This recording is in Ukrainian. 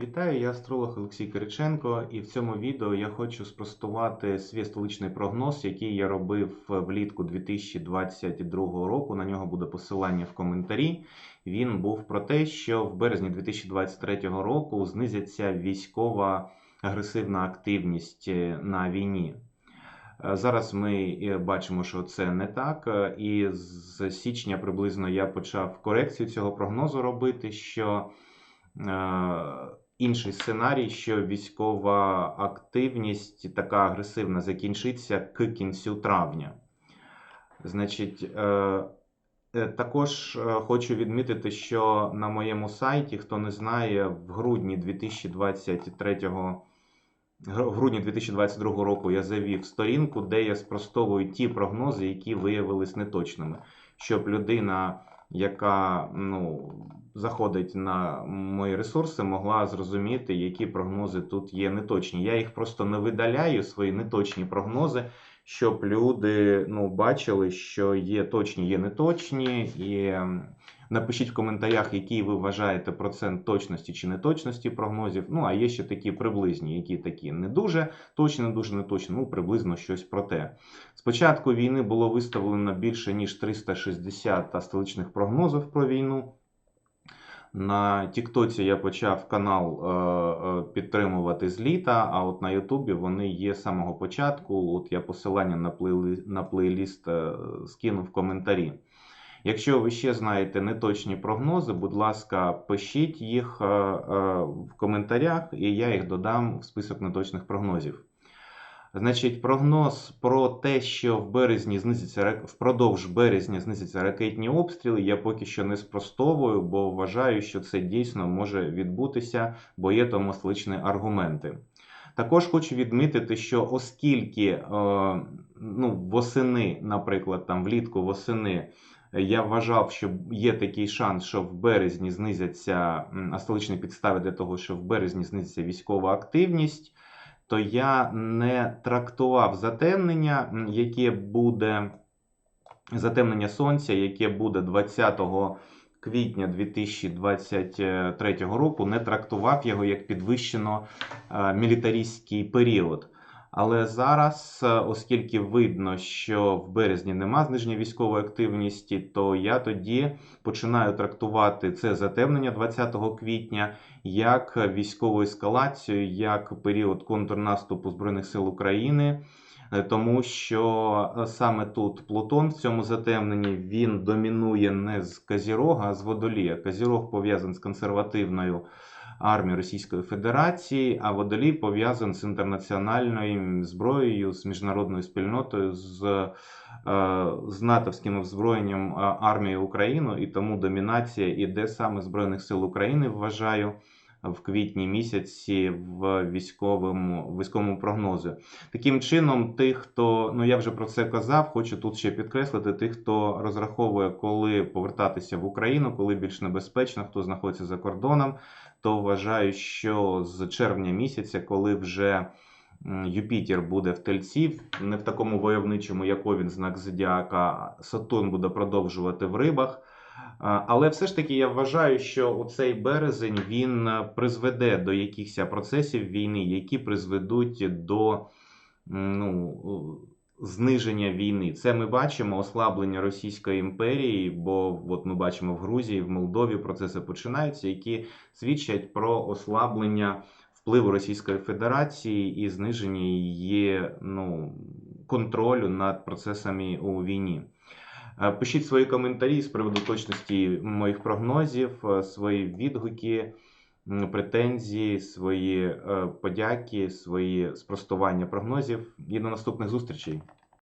Вітаю, я астролог Олексій Кириченко, і в цьому відео я хочу спростувати свій столичний прогноз, який я робив влітку 2022 року. На нього буде посилання в коментарі. Він був про те, що в березні 2023 року знизиться військова агресивна активність на війні. Зараз ми е, бачимо, що це не так. е, І з січня приблизно я почав корекцію цього прогнозу робити. що е, інший сценарій, що військова активність така агресивна закінчиться к кінцю травня. Значить, е, е, також е, хочу відмітити, що на моєму сайті, хто не знає, в грудні 2023 в грудні 2022 року я завів сторінку, де я спростовую ті прогнози, які виявились неточними, щоб людина, яка ну, заходить на мої ресурси, могла зрозуміти, які прогнози тут є неточні. Я їх просто не видаляю, свої неточні прогнози, щоб люди ну, бачили, що є точні, є неточні. І напишіть в коментарях, який ви вважаєте процент точності чи неточності прогнозів. Ну, а є ще такі приблизні, які такі не дуже точні, не дуже неточні, ну приблизно щось про те. З початку війни було виставлено більше ніж 360 столичних прогнозів про війну. На Тіктоці я почав канал е, е, підтримувати з літа, а от на Ютубі вони є з самого початку. От я посилання на, плейли, на плейліст е, скину в коментарі. Якщо ви ще знаєте неточні прогнози, будь ласка, пишіть їх в коментарях, і я їх додам в список неточних прогнозів. Значить, прогноз про те, що в березні знизиться впродовж березня знизяться ракетні обстріли, я поки що не спростовую, бо вважаю, що це дійсно може відбутися, бо є тому столичні аргументи. Також хочу відмітити, що оскільки е, ну, восени, наприклад, там влітку восени, е, я вважав, що є такий шанс, що в березні знизяться а столичні підстави для того, що в березні знизиться військова активність то я не трактував затемнення, яке буде затемнення сонця, яке буде 20 квітня 2023 року, не трактував його як підвищено мілітарістський мілітаристський період. Але зараз, е, оскільки видно, що в березні нема зниження військової активності, то я тоді починаю трактувати це затемнення 20 квітня як військову ескалацію, як період контрнаступу Збройних сил України, е, тому що е, саме тут Плутон в цьому затемненні він домінує не з Казірога, а з Водолія. Казірог пов'язаний з консервативною армією Російської Федерації, а Водолій пов'язаний з інтернаціональною зброєю, з міжнародною спільнотою, з, е, з натовським озброєнням е, армії України, і тому домінація іде саме Збройних сил України, вважаю в квітні місяці в військовому військовому прогнозі. Таким чином, тих, хто ну я вже про це казав, хочу тут ще підкреслити: тих, хто розраховує, коли повертатися в Україну, коли більш небезпечно, хто знаходиться за кордоном, то вважаю, що з червня місяця, коли вже Юпітер буде в тельці, не в такому войовничому, як він знак зодіака, Сатурн буде продовжувати в рибах. Але все ж таки я вважаю, що цей березень він е, призведе до якихось процесів війни, які призведуть до ну, зниження війни. Це ми бачимо ослаблення Російської імперії, бо от ми бачимо в Грузії, в Молдові процеси починаються, які свідчать про ослаблення впливу Російської Федерації і зниження її ну, контролю над процесами у війні. Е, Пишіть свої коментарі з приводу точності моїх прогнозів, е, свої відгуки, претензії, свої е, подяки, свої спростування прогнозів. І до наступних зустрічей.